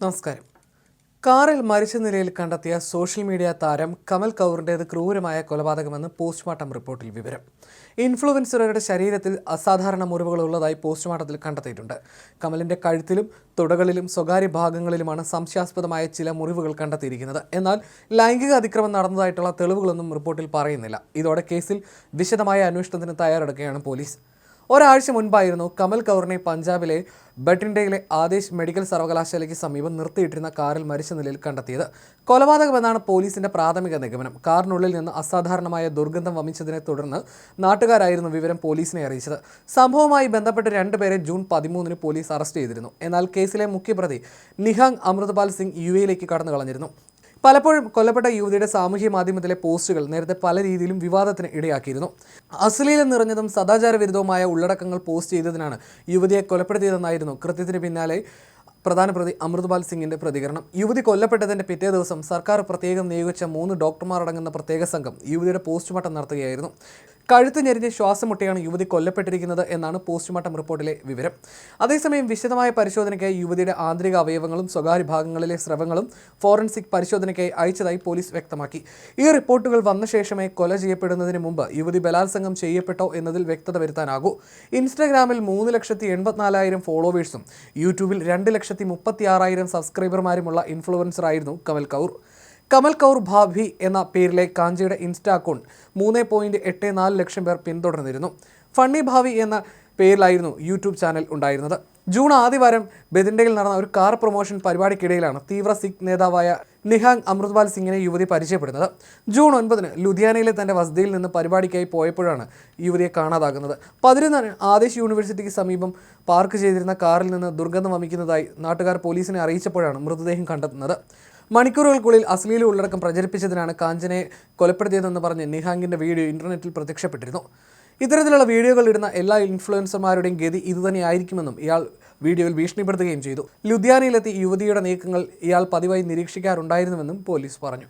നമസ്കാരം. കാറിൽ മരിച്ച നിലയിൽ കണ്ടെത്തിയ സോഷ്യൽ മീഡിയ താരം കമൽ കൗറിന്റേത് ക്രൂരമായ കൊലപാതകമെന്ന് പോസ്റ്റ്മോർട്ടം റിപ്പോർട്ടിൽ വിവരം. ഇൻഫ്ലുവൻസറുടെ ശരീരത്തിൽ അസാധാരണ മുറിവുകൾ ഉള്ളതായി പോസ്റ്റ്മോർട്ടത്തിൽ കണ്ടെത്തിയിട്ടുണ്ട്. കമലിന്റെ കഴുത്തിലും തുടകളിലും സ്വകാര്യ ഭാഗങ്ങളിലുമാണ് സംശയാസ്പദമായ ചില മുറിവുകൾ കണ്ടെത്തിയിരിക്കുന്നത്. എന്നാൽ ലൈംഗിക അതിക്രമം നടന്നതായിട്ടുള്ള തെളിവുകളൊന്നും റിപ്പോർട്ടിൽ പറയുന്നില്ല. ഇതോടെ കേസിൽ വിശദമായ അന്വേഷണത്തിന് തയ്യാറെടുക്കുകയാണ് പോലീസ്. ഒരാഴ്ച മുൻപായിരുന്നു കമൽ കൗറിനെ പഞ്ചാബിലെ ബട്ടിൻഡയിലെ ആദേശ് മെഡിക്കൽ സർവകലാശാലയ്ക്ക് സമീപം നിർത്തിയിട്ടിരുന്ന കാറിൽ മരിച്ച നിലയിൽ കണ്ടെത്തിയത്. കൊലപാതകമെന്നാണ് പോലീസിന്റെ പ്രാഥമിക നിഗമനം. കാറിനുള്ളിൽ നിന്ന് അസാധാരണമായ ദുർഗന്ധം വമിച്ചതിനെ തുടർന്ന് നാട്ടുകാരായിരുന്നു വിവരം പോലീസിനെ അറിയിച്ചത്. സംഭവവുമായി ബന്ധപ്പെട്ട് രണ്ടുപേരെ ജൂൺ പതിമൂന്നിന് പോലീസ് അറസ്റ്റ് ചെയ്തിരുന്നു. എന്നാൽ കേസിലെ മുഖ്യപ്രതി നിഹാങ് അമൃത്പാൽ സിംഗ് യു എയിലേക്ക് കടന്നു കളഞ്ഞിരുന്നു പലപ്പോഴും കൊല്ലപ്പെട്ട യുവതിയുടെ സാമൂഹ്യ മാധ്യമത്തിലെ പോസ്റ്റുകൾ നേരത്തെ പല രീതിയിലും വിവാദത്തിന് ഇടയാക്കിയിരുന്നു. അശ്ലീലം നിറഞ്ഞതും സദാചാര വിരുദ്ധവുമായ ഉള്ളടക്കങ്ങൾ പോസ്റ്റ് ചെയ്തതിനാണ് യുവതിയെ കൊലപ്പെടുത്തിയതെന്നായിരുന്നു കൃത്യത്തിന് പിന്നാലെ പ്രധാന പ്രതി അമൃത്പാൽ സിംഗിന്റെ പ്രതികരണം. യുവതി കൊല്ലപ്പെട്ടതിന്റെ പിറ്റേ ദിവസം സർക്കാർ പ്രത്യേകം നിയോഗിച്ച മൂന്ന് ഡോക്ടർമാർ അടങ്ങുന്ന പ്രത്യേക സംഘം യുവതിയുടെ പോസ്റ്റ്മോർട്ടം നടത്തുകയായിരുന്നു. കഴുത്ത് ഞെരിഞ്ഞ് ശ്വാസം മുട്ടിയാണ് യുവതി കൊല്ലപ്പെട്ടിരിക്കുന്നത് എന്നാണ് പോസ്റ്റ്മോർട്ടം റിപ്പോർട്ടിലെ വിവരം. അതേസമയം വിശദമായ പരിശോധനയ്ക്കായി യുവതിയുടെ ആന്തരിക അവയവങ്ങളും സ്വകാര്യ ഭാഗങ്ങളിലെ സ്രവങ്ങളും ഫോറൻസിക് പരിശോധനയ്ക്കായി അയച്ചതായി പോലീസ് വ്യക്തമാക്കി. ഈ റിപ്പോർട്ടുകൾ വന്ന ശേഷമേ കൊല ചെയ്യപ്പെടുന്നതിന് മുമ്പ് യുവതി ബലാത്സംഗം ചെയ്യപ്പെട്ടോ എന്നതിൽ വ്യക്തത വരുത്താനാകൂ. ഇൻസ്റ്റാഗ്രാമിൽ മൂന്ന് ലക്ഷത്തി എൺപത്തിനാലായിരം ഫോളോവേഴ്സും യൂട്യൂബിൽ രണ്ട് ലക്ഷത്തി മുപ്പത്തി ആറായിരം സബ്സ്ക്രൈബർമാരുമുള്ള ഇൻഫ്ലുവൻസറായിരുന്നു കമൽ കൗർ. കമൽ കൗർ ഭാഭി എന്ന പേരിലെ കാഞ്ചിയുടെ ഇൻസ്റ്റാ അക്കൗണ്ട് മൂന്ന് പോയിന്റ് എട്ട് നാല് ലക്ഷം പേർ പിന്തുടർന്നിരുന്നു. ഫണ്ണി ഭാവി എന്ന പേരിലായിരുന്നു യൂട്യൂബ് ചാനൽ ഉണ്ടായിരുന്നത്. ജൂൺ ആദ്യവാരം ബെതിൻഡയിൽ നടന്ന ഒരു കാർ പ്രൊമോഷൻ പരിപാടിക്കിടയിലാണ് തീവ്ര സിഖ് നേതാവായ നിഹാങ് അമൃത്പാൽ സിംഗിനെ യുവതി പരിചയപ്പെടുന്നത്. ജൂൺ ഒൻപതിന് ലുധിയാനയിലെ തന്റെ വസതിയിൽ നിന്ന് പരിപാടിക്കായി പോയപ്പോഴാണ് യുവതിയെ കാണാതാകുന്നത്. പതിനൊന്നിന് ആദേശ് യൂണിവേഴ്സിറ്റിക്ക് സമീപം പാർക്ക് ചെയ്തിരുന്ന കാറിൽ നിന്ന് ദുർഗന്ധം വമിക്കുന്നതായി നാട്ടുകാർ പോലീസിനെ അറിയിച്ചപ്പോഴാണ് മൃതദേഹം കണ്ടെത്തുന്നത്. മണിക്കൂറുകൾക്കുള്ളിൽ അശ്ലീല ഉള്ളടക്കം പ്രചരിപ്പിച്ചതിനാണ് കാഞ്ചനെ കൊലപ്പെടുത്തിയതെന്ന് പറഞ്ഞ് നിഹാങ്കിന്റെ വീഡിയോ ഇന്റർനെറ്റിൽ പ്രത്യക്ഷപ്പെട്ടിരുന്നു. ഇത്തരത്തിലുള്ള വീഡിയോകൾ ഇടുന്ന എല്ലാ ഇൻഫ്ലുവൻസർമാരുടെയും ഗതി ഇതുതന്നെയായിരിക്കുമെന്നും ഇയാൾ വീഡിയോയിൽ ഭീഷണിപ്പെടുത്തുകയും ചെയ്തു. ലുധിയാനയിലെത്തി യുവതിയുടെ നീക്കങ്ങൾ ഇയാൾ പതിവായി നിരീക്ഷിക്കാറുണ്ടായിരുന്നുവെന്നും പോലീസ് പറഞ്ഞു.